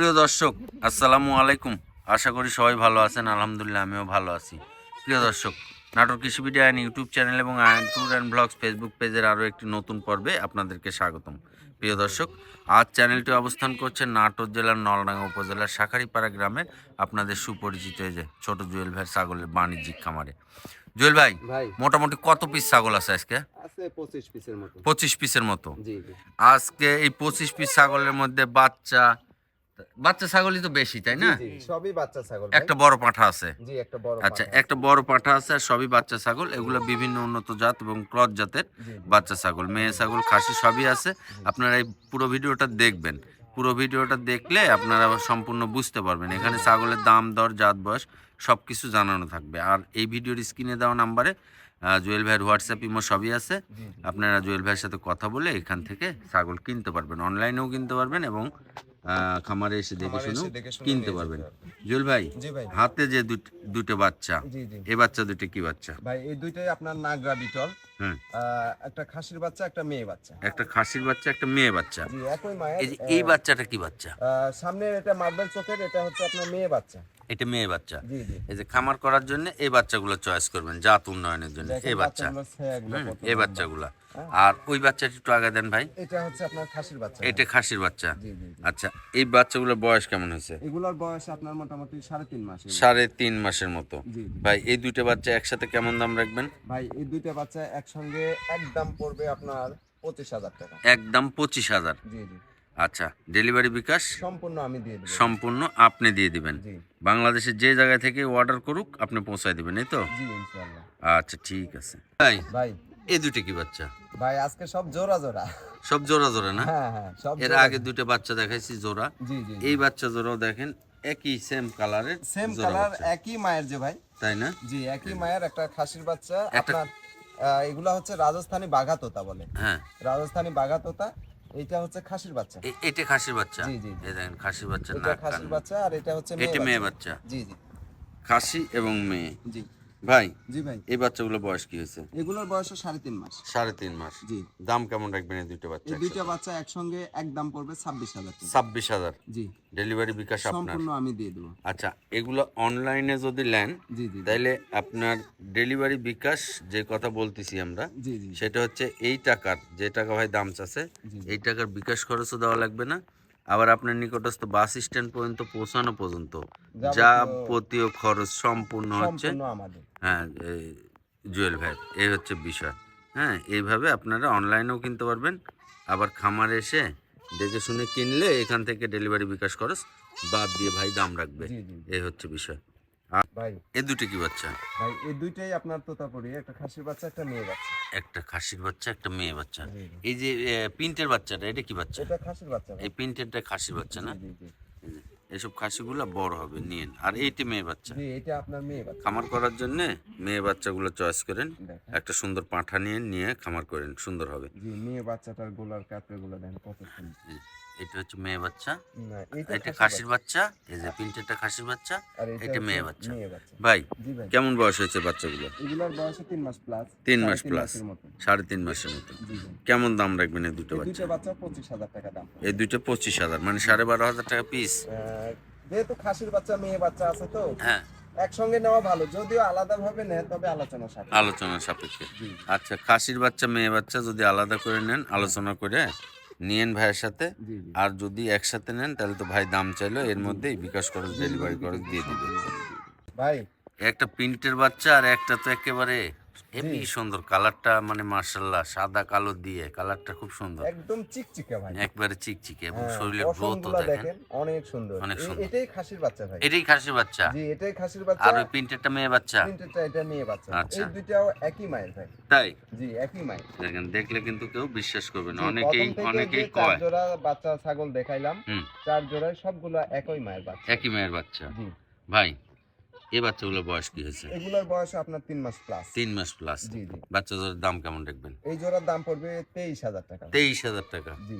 প্রিয় দর্শক আসসালামু আলাইকুম। আশা করি সবাই ভালো আছেন আলহামদুলিল্লাহ আমিও ভালো আছি। প্রিয় দর্শক নাটোর কৃষি বিডি আইন ইউটিউব চ্যানেল এবং আইন ট্যুর অ্যান্ড ব্লগস ফেসবুক পেজের আরও একটি নতুন পর্বে আপনাদেরকে স্বাগতম। প্রিয় দর্শক আজ চ্যানেলটি অবস্থান করছে নাটোর জেলার নলডাঙ্গা উপজেলার শাখারিপাড়া গ্রামের আপনাদের সুপরিচিত যে ছোট জুয়েল ভাই ছাগলের বাণিজ্যিক খামারে। জুয়েল ভাই মোটামুটি কত পিস ছাগল আছে আজকে? পঁচিশ পিসের মতো। আজকে এই পঁচিশ পিস ছাগলের মধ্যে বাচ্চা বাচ্চা ছাগলই তো বেশি তাই না? সবই বাচ্চা ছাগল একটা বড় পাঠা আছে। জি একটা বড় আচ্ছা একটা বড় পাঠা আছে আর সবই বাচ্চা ছাগল। এগুলো বিভিন্ন উন্নত জাত এবং ক্রস জাতের। বাচ্চা ছাগল মেয়ে ছাগল খাসি সবই আছে। আপনারা এই পুরো ভিডিওটা দেখবেন। পুরো ভিডিওটা দেখলে আপনারা সম্পূর্ণ বুঝতে পারবেন। এখানে ছাগলের দাম দর জাত বয়স সব কিছু জানানো থাকবে। আর এই ভিডিওর স্ক্রিনে দেওয়া নাম্বারে জুয়েল ভাইয়ের হোয়াটসঅ্যাপ ইমো সবই আছে। আপনারা জুয়েল ভাইয়ের সাথে কথা বলে এখান থেকে ছাগল কিনতে পারবেন অনলাইনেও কিনতে পারবেন এবং খামারে এসে দেখে শুনে কিনতে পারবেন। জুল ভাই হাতে যে দুটো বাচ্চা জি বাচ্চা দুটো কি বাচ্চা? ভাই এই দুইটাই আপনার নাগরা বিটল হুম। আহ, একটা খাসির বাচ্চা একটা মেয়ে বাচ্চা। একটা খাসির বাচ্চা একটা মেয়ে বাচ্চা। এই বাচ্চাটা কি বাচ্চা? আহ, সামনের এটা মার্বেল চোখের এটা হচ্ছে আপনার মেয়ে বাচ্চা। এটা মেয়ে বাচ্চা। এই যে খামার করার জন্য এই বাচ্চাগুলো চয়েস করবেন জাত উন্নয়নের জন্য। এই বাচ্চা। এই। বাচ্চাগুলা। হ্যাঁ। আর ওই বাচ্চাটি একটু আগে দেন ভাই। এটা হচ্ছে আপনার খাসির বাচ্চা। এটা খাসির বাচ্চা। আচ্ছা এই বাচ্চাগুলোর বয়স কেমন হয়েছে? এগুলোর বয়স আপনার মোটামুটি সাড়ে তিন মাস। সাড়ে তিন মাসের মতো। ভাই এই দুইটা বাচ্চা একসাথে কেমন দাম রাখবেন? ভাই এই দুইটা বাচ্চা একসঙ্গে একদম পড়বে আপনার পঁচিশ হাজার টাকা। একদম পঁচিশ হাজার। জি জি। আচ্ছা ডেলিভারি বিকাশ সম্পূর্ণ আমি দিয়ে দেবো। সম্পূর্ণ আপনি দিয়ে দিবেন। বাংলাদেশের যে জায়গা থেকে অর্ডার করুক আপনি পৌঁছায় দিবেন এই তো? জি ইনশাআল্লাহ। আচ্ছা ঠিক আছে। ভাই ভাই। এই দুটো কি বাচ্চা? ভাই আজকে সব জোড়া জোড়া। সব জোড়া জোড়া না? হ্যাঁ হ্যাঁ সব এর আগে দুটো বাচ্চা দেখাইছি জোড়া। জি জি এই বাচ্চা জোড়াও দেখেন একই সেম কালারের সেম কালার একই মায়ের যে ভাই। তাই না? জি একই মায়ের একটা খাসির বাচ্চা। একটা- আপনার এগুলা হচ্ছে রাজস্থানি বাঘা তোতা বলে। হ্যাঁ। রাজস্থানি বাঘা তোতা এইটা হচ্ছে খাসির বাচ্চা। এটা খাসির বাচ্চা? জি, জি। এই দেখেন খাসির বাচ্চা না খাসির বাচ্চা আর এটা হচ্ছে এটা মেয়ে বাচ্চা? জি জি। খাসি এবং মেয়ে? জি। ভাই জি ভাই। এই বাচ্চাগুলো বয়স কি হয়েছে? এগুলোর বয়স সাড়ে তিন মাস। সাড়ে তিন মাস। জি। দাম কেমন রাখবেন এই দুটো বাচ্চা এই দুইটা বাচ্চা একসঙ্গে একদম পড়বে ছাব্বিশ হাজার ছাব্বিশ হাজার। জি। ডেলিভারি বিকাশ আপনার? সম্পূর্ণ আমি দিয়ে দেবো। আচ্ছা এগুলো অনলাইনে যদি নেন জি জি তাইলে আপনার ডেলিভারি বিকাশ যে কথা বলতেছি আমরা জি জি। সেটা হচ্ছে এই টাকার যে টাকা ভাই দাম চাচ্ছে এই টাকার বিকাশ খরচও দেওয়া লাগবে না। আবার আপনার নিকটস্থ বাস স্ট্যান্ড পর্যন্ত পৌঁছানো পর্যন্ত যাবতীয়- খরচ সম্পূর্ণ হচ্ছে হ্যাঁ জুয়েল ভাই এই হচ্ছে বিষয়। হ্যাঁ এইভাবে আপনারা অনলাইনেও কিনতে পারবেন। আবার খামারে এসে দেখে শুনে কিনলে এখান থেকে ডেলিভারি বিকাশ খরচ বাদ দিয়ে ভাই দাম রাখবে। এই হচ্ছে বিষয়। ভাই। এ দুটো কি বাচ্চা? ভাই এই দুইটাই আপনার তোতাপুরি একটা খাসির বাচ্চা একটা মেয়ে বাচ্চা। একটা খাসির বাচ্চা একটা মেয়ে বাচ্চা। জি, জি। এই যে পিন্টের বাচ্চাটা এটা কি বাচ্চা? এটা খাসির বাচ্চা এই পিন্টেরটা খাসির বাচ্চা না? জি জি এই যে, এসব খাসিগুলো বড় হবে নিয়েন। আর এইটি মেয়ে বাচ্চা? এটা আপনার মেয়ে বাচ্চা। খামার করার জন্য মেয়ে বাচ্চাগুলো চয়েস করেন। একটা সুন্দর পাঁঠা নিয়ে নিয়ে খামার করেন সুন্দর হবে। জি মেয়ে বাচ্চাটার গোলার কাপড়গুলো দেখেন কত সুন্দর। এটা হচ্ছে মেয়ে বাচ্চা। এটা খাসির বাচ্চা। এই যে পিন্টেরটা খাসির বাচ্চা এটা মেয়ে বাচ্চা। ভাই কেমন বয়স হয়েছে বাচ্চাগুলো? এগুলোর বয়স তিন মাস প্লাস তিন মাস সাড়ে প্লাস সাড়ে তিন মাসের মতো। কেমন দাম রাখবেন এই দুটো বাচ্চা? বাচ্চা পঁচিশ হাজার টাকা দাম। এই দুটো পঁচিশ হাজার মানে সাড়ে বারো হাজার টাকা পিস যেহেতু খাসির বাচ্চা মেয়ে বাচ্চা আছে তো হ্যাঁ। একসঙ্গে নেওয়া ভালো। যদিও আলাদা ভাবে নেয় তবে আলোচনা সাথে আলোচনা সাপেক্ষে। আচ্ছা খাসির বাচ্চা মেয়ে বাচ্চা যদি আলাদা করে নেন আলোচনা করে নিয়েন ভাইয়ের সাথে। আর যদি একসাথে নেন তাহলে তো ভাই দাম চাইলো এর মধ্যেই বিকাশ খরচ ডেলিভারি খরচ দিয়ে দিবে। ভাই। একটা প্রিন্টের বাচ্চা আর একটা তো একেবারে হেভি সুন্দর। কালারটা মানে মার্শাল্লাহ সাদা কালো দিয়ে কালারটা খুব সুন্দর। একদম চিকচিকে ভাই। একবারে চিকচিকে এবং হ্যাঁ, শরীরের গ্রোথও দেখেন। অনেক সুন্দর। অনেক সুন্দর। এটাই খাসির বাচ্চা ভাই। এটাই খাসির বাচ্চা। জি এটাই খাসির বাচ্চা। আর ওই প্রিন্টেরটা মেয়ে বাচ্চা? প্রিন্টেডটা এটা মেয়ে বাচ্চা। আচ্ছা। এই দুইটাও একই মায়ের ভাই। তাই? জি একই মায়ের। দেখেন দেখলে কিন্তু কেউ বিশ্বাস করবে না। অনেকেই অনেকেই যে চার কয়। জোড়া বাচ্চা ছাগল দেখাইলাম চার জোড়ায় সবগুলো একই মায়ের বাচ্চা। একই মায়ের বাচ্চা। জি। ভাই এই বাচ্চাগুলোর বয়স কি হয়েছে? এগুলোর বয়স আপনার তিন মাস প্লাস তিন মাস প্লাস জি জি। বাচ্চাদের দাম কেমন রাখবেন এই জোড়ার দাম পড়বে তেইশ হাজার টাকা। তেইশ হাজার টাকা। জি।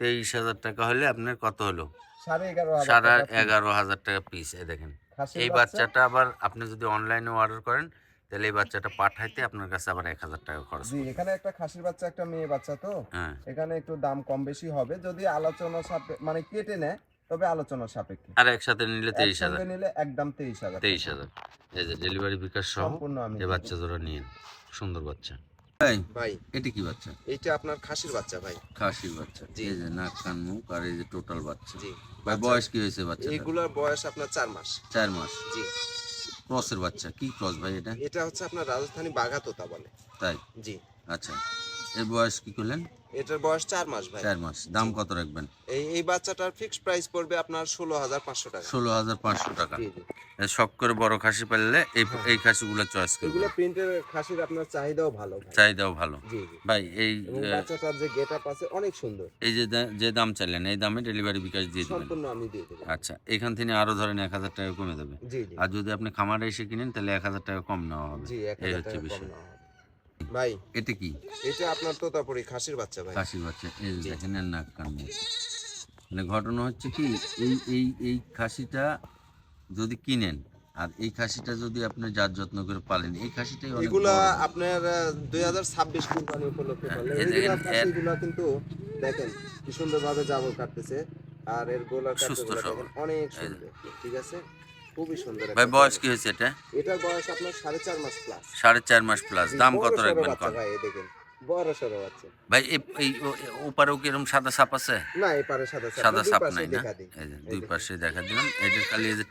তেইশ হাজার টাকা হলে আপনার কত হলো? সাড়ে এগারো সাড়ে টাকা এগারো হাজার টাকা পিস এই দেখেন। এই বাচ্চাটা আবার আপনি যদি অনলাইনে অর্ডার করেন তাহলে এই বাচ্চাটা পাঠাইতে আপনার কাছে আবার এক হাজার টাকা খরচ জি এখানে একটা খাসির বাচ্চা একটা মেয়ে বাচ্চা তো। হ্যাঁ। এখানে একটু দাম কম বেশি হবে। যদি আলোচনা মানে কেটে নেয় তবে আলোচনার সাপেক্ষে। আর একসাথে নিলে তেইশ হাজার। নিলে একদম তেইশ হাজার তেইশ হাজার। এই যে ডেলিভারি বিকাশ সহ সম্পূর্ণ আমি এই বাচ্চা জোড়া নিয়ে সুন্দর বাচ্চা। ভাই ভাই। এটা কি বাচ্চা? এটা আপনার খাসির বাচ্চা ভাই। খাসির বাচ্চা। জি। এই যে নাক কান মুখ আর এই যে টোটাল বাচ্চা। জি। ভাই বয়স কি হয়েছে বাচ্চা এইগুলোর বয়স আপনার চার মাস। চার মাস। জি। ক্রসের বাচ্চা। কি ক্রস ভাই এটা? এটা হচ্ছে আপনার রাজস্থানী বাঘা তোতা বলে। তাই? জি। আচ্ছা। এর বয়স কি করলেন? এটার বয়স চার মাস ভাই। চার মাস দাম কত রাখবেন? এই এই বাচ্চাটার ফিক্সড প্রাইস পড়বে আপনার ষোলো হাজার পাঁচশো টাকা। ষোলো হাজার পাঁচশো টাকা। শখ করে বড় খাসি পেলে এই এই খাসিগুলো চয়েস এগুলো প্রিন্টের খাসির আপনার চাহিদাও ভালো চাহিদাও ভালো। ভাই এই বাচ্চাটার যে আছে অনেক সুন্দর। এই যে যে দাম চাইলেন এই দামে ডেলিভারি বিকাশ দিয়ে দেবেন। সম্পূর্ণ আমি দিয়ে দেবো। আচ্ছা এখান থেকে আরও ধরেন এক হাজার টাকা কমে দেবে আর যদি আপনি খামারে এসে কিনেন তাহলে এক হাজার টাকা কম নেওয়া হবে। এই হচ্ছে টাকা কম বিষয়। নেওয়া হবে। ভাই এটা কি? এটা আপনার তোতাপুরি খাসির বাচ্চা ভাই। কাশি বাচ্চা। এই দেখেন এর নাক মানে ঘটনা হচ্ছে কি এই এই এই খাসিটা যদি কিনেন আর এই খাসিটা যদি আপনি যার যত্ন করে পালেন এই খাসিটাই অনেক এগুলা আপনার দুই হাজার ছাব্বিশ কোম্পানি উপলক্ষে হ্যাঁ, এই এগুলা কিন্তু দেখেন কি সুন্দর ভাবে জাবর কাটতেছে আর এর গোলা। দেখেন অনেক সুন্দর ঠিক আছে? খুবই সুন্দর ভাই বয়স কি হয়েছে এটা? এটার বয়স আপনার সাড়ে চার মাস প্লাস সাড়ে চার মাস প্লাস দাম কত রাখবেন ভাই এই দেখেন বড় ভাই ওপারেও কি এরকম সাদা সাপ আছে? না এই সাদা সাপ, সাদা দুই সাপ পাশে নাই না? এই যে এই দুই পাশে দেখা দিলাম। এটার খালি এই যে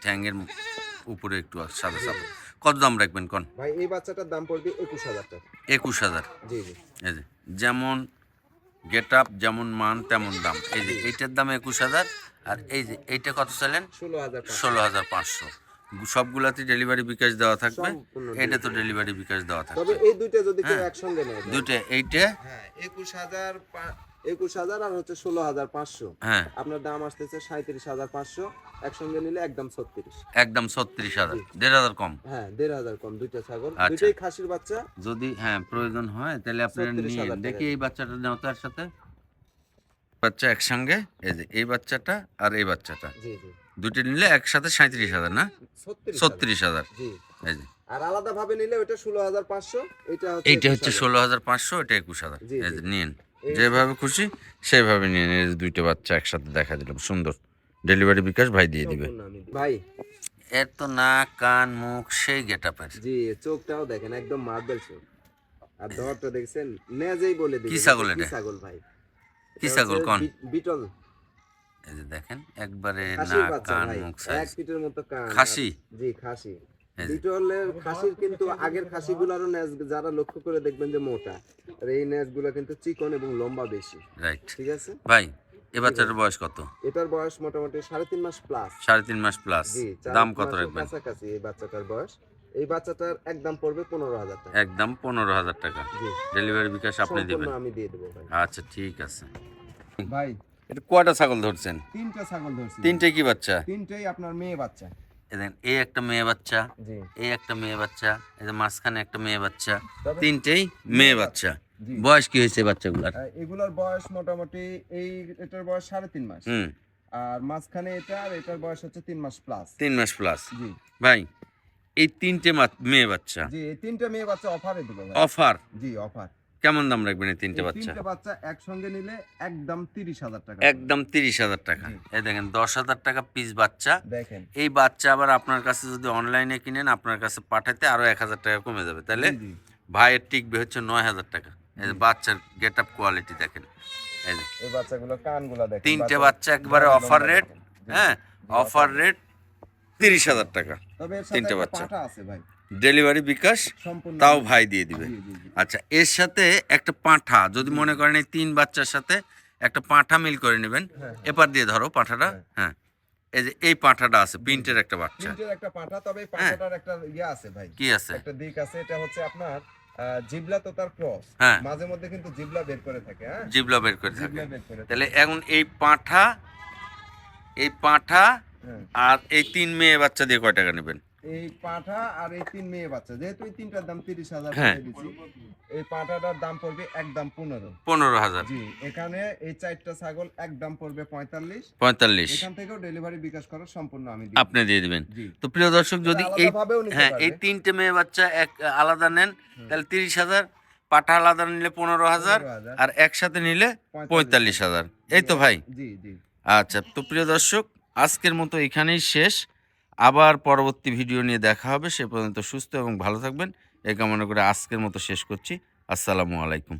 উপরে একটু সাদা সাপ। কত দাম রাখবেন কোন? ভাই এই বাচ্চাটার দাম পড়বে একুশ হাজার টাকা। একুশ হাজার। জি জি। এই যে যেমন গেট আপ যেমন মান তেমন দাম। এই যে এইটার দাম একুশ হাজার। আর এই যে এইটা কত চাইলেন? ষোলো হাজার পাঁচশো। সবগুলাতে ডেলিভারি বিকাশ দেওয়া থাকবে। এটা তো ডেলিভারি বিকাশ দেওয়া থাকবে। তবে এই দুইটা যদি কেউ হ্যাঁ। একসঙ্গে নেয় দুইটা এইটা? হ্যাঁ একুশ হাজার পা- একুশ হাজার আর হচ্ছে ষোলো হাজার পাঁচশো। হ্যাঁ। আপনার দাম আসতেছে সাঁত্রিশ হাজার পাঁচশো। একসঙ্গে নিলে একদম ছত্রিশ। একদম ছত্রিশ হাজার। দেড় হাজার কম? হ্যাঁ দেড় হাজার কম দুইটা ছাগল। আচ্ছা। দুইটাই খাসির বাচ্চা। যদি হ্যাঁ প্রয়োজন হয় তাহলে আপনারা 36,000 নিয়ে দেখি এই বাচ্চাটা নাও তার সাথে। বাচ্চা একসঙ্গে এই যে এই বাচ্চাটা আর এই বাচ্চাটা। জি নিলে একসাথে সাঁত্রিশ হাজার না? ছত্রিশ হাজার। এই যে। আর আলাদা ভাবে নিলে ওটা ষোলো হাজার পাঁচশো এটা এইটা হচ্ছে ষোলো হাজার পাঁচশো এটা একুশ হাজার। এই যে নিন যেভাবে খুশি সেভাবে নিন। এই দুইটা বাচ্চা একসাথে দেখা দিলাম। সুন্দর। ডেলিভারি বিকাশ ভাই দিয়ে দিবে। দিই। ভাই। এর তো নাক কান মুখ সেই গেট আপের জি চোখটাও দেখেন একদম মার্বেল চোখ। আর ধরটা দেখছেন নেজেই বলে দিবেন কি ছাগল এটা? ছাগল ভাই? কি ছাগল কন? বিটল। এই যে দেখেন একবারে নাক কান মুখ এক সাইজ ফিটের মতো কান। খাসি? জি খাসি। বিটলের খাসির কিন্তু আগের খাসিগুলোরও নেজ যারা লক্ষ্য করে দেখবেন যে মোটা আর এই নেজগুলো কিন্তু চিকন এবং লম্বা বেশি। রাইট ঠিক আছে? ভাই এ বাচ্চাটার বয়স কত? এটার বয়স মোটামুটি সাড়ে তিন মাস প্লাস সাড়ে তিন মাস প্লাস দাম কত রাখবেন? কাছাকাছি এই বাচ্চাটার বয়স। এই বাচ্চাটার একদম পড়বে পনেরো হাজার টাকা। একদম পনেরো হাজার টাকা। ডেলিভারি বিকাশ আপনি দেবেন। আমি দিয়ে দেবো ভাই। আচ্ছা ঠিক আছে। ভাই এটা কয়টা ছাগল ধরছেন? তিনটা ছাগল ধরছি। তিনটে কি বাচ্চা? তিনটেই আপনার মেয়ে বাচ্চা। এই দেখেন এই একটা মেয়ে বাচ্চা জি। এই একটা মেয়ে বাচ্চা এই যে মাঝখানে একটা মেয়ে বাচ্চা তিনটেই মেয়ে বাচ্চা। বয়স কি হয়েছে বাচ্চাগুলার? এগুলোর বয়স মোটামুটি এই এটার বয়স সাড়ে তিন মাস। হুম। আর মাঝখানে এটা আর এটার বয়স হচ্ছে তিন মাস প্লাস তিন মাস প্লাস জি। ভাই এই তিনটে মেয়ে বাচ্চা? জি এই তিনটা মেয়ে বাচ্চা অফারে দিব অফার জি অফার কেমন দাম রাখবেন এই তিনটে বাচ্চা? তিনটা বাচ্চা একসঙ্গে নিলে একদম তিরিশ হাজার টাকা। একদম তিরিশ হাজার টাকা। এই দেখেন দশ হাজার টাকা পিস বাচ্চা। দেখেন। এই বাচ্চা আবার আপনার কাছে যদি অনলাইনে কিনেন আপনার কাছে পাঠাতে আরও এক হাজার টাকা কমে যাবে। তাহলে। ভাইয়ের টিকবে হচ্ছে নয় হাজার টাকা। এই বাচ্চার গেট আপ কোয়ালিটি দেখেন। এই বাচ্চাগুলো কানগুলো দেখেন। তিনটে বাচ্চা- বাচ্চা একবারে অফার রেট হ্যাঁ অফার রেট তিরিশ হাজার টাকা। তবে এর সাথে তিনটে বাচ্চা। আছে ভাই। ডেলিভারি বিকাশ তাও ভাই দিয়ে দিবে। আচ্ছা এর সাথে একটা পাঁঠা যদি মনে করেন এই তিন বাচ্চার সাথে একটা পাঁঠা মিল করে নেবেন। হ্যাঁ, এপার দিয়ে ধরো পাঁঠাটা হ্যাঁ। এই যে এই পাঁঠাটা আছে প্রিন্টের একটা বাচ্চা। তিনটের একটা পাঠা তবে হ্যাঁ। পাঠাটার একটা ইয়ে আছে ভাই। কি আছে? একটা দিক আছে এটা হচ্ছে আপনার জিবলা তো তার ক্রস। হ্যাঁ। মাঝে মধ্যে কিন্তু জিবলা বের করে থাকে হ্যাঁ। জিবলা বের করে থাকে। তাহলে এখন এই পাঁঠা এই পাঁঠা হ্যাঁ। আর এই তিন মেয়ে বাচ্চা দিয়ে কয় টাকা নেবেন? এই পাঠা আর এই তিন মেয়ে বাচ্চা। যেহেতু এই তিনটার দাম তিরিশ হাজার হ্যাঁ। এই পাঠাটার দাম পড়বে একদম পনেরো। পনেরো হাজার। জি এখানে এই চারটা ছাগল একদম পড়বে পঁয়তাল্লিশ। পঁয়তাল্লিশ। এখান থেকেও ডেলিভারি বিকাশ করার সম্পূর্ণ আমি দিই। আপনি দিয়ে দিবেন। তো প্রিয় দর্শক যদি এই হ্যাঁ এই তিনটে মেয়ে বাচ্চা এক আলাদা নেন তাহলে তিরিশ হাজার। পাঠা আলাদা নিলে পনেরো হাজার 15,000 আর একসাথে নিলে পঁয়তাল্লিশ হাজার। এই তো ভাই। জি জি। আচ্ছা তো প্রিয় দর্শক আজকের মতো এখানেই শেষ। আবার পরবর্তী ভিডিও নিয়ে দেখা হবে। সে পর্যন্ত সুস্থ এবং ভালো থাকবেন। এ কামনা করে আজকের মতো শেষ করছি। আসসালামু আলাইকুম।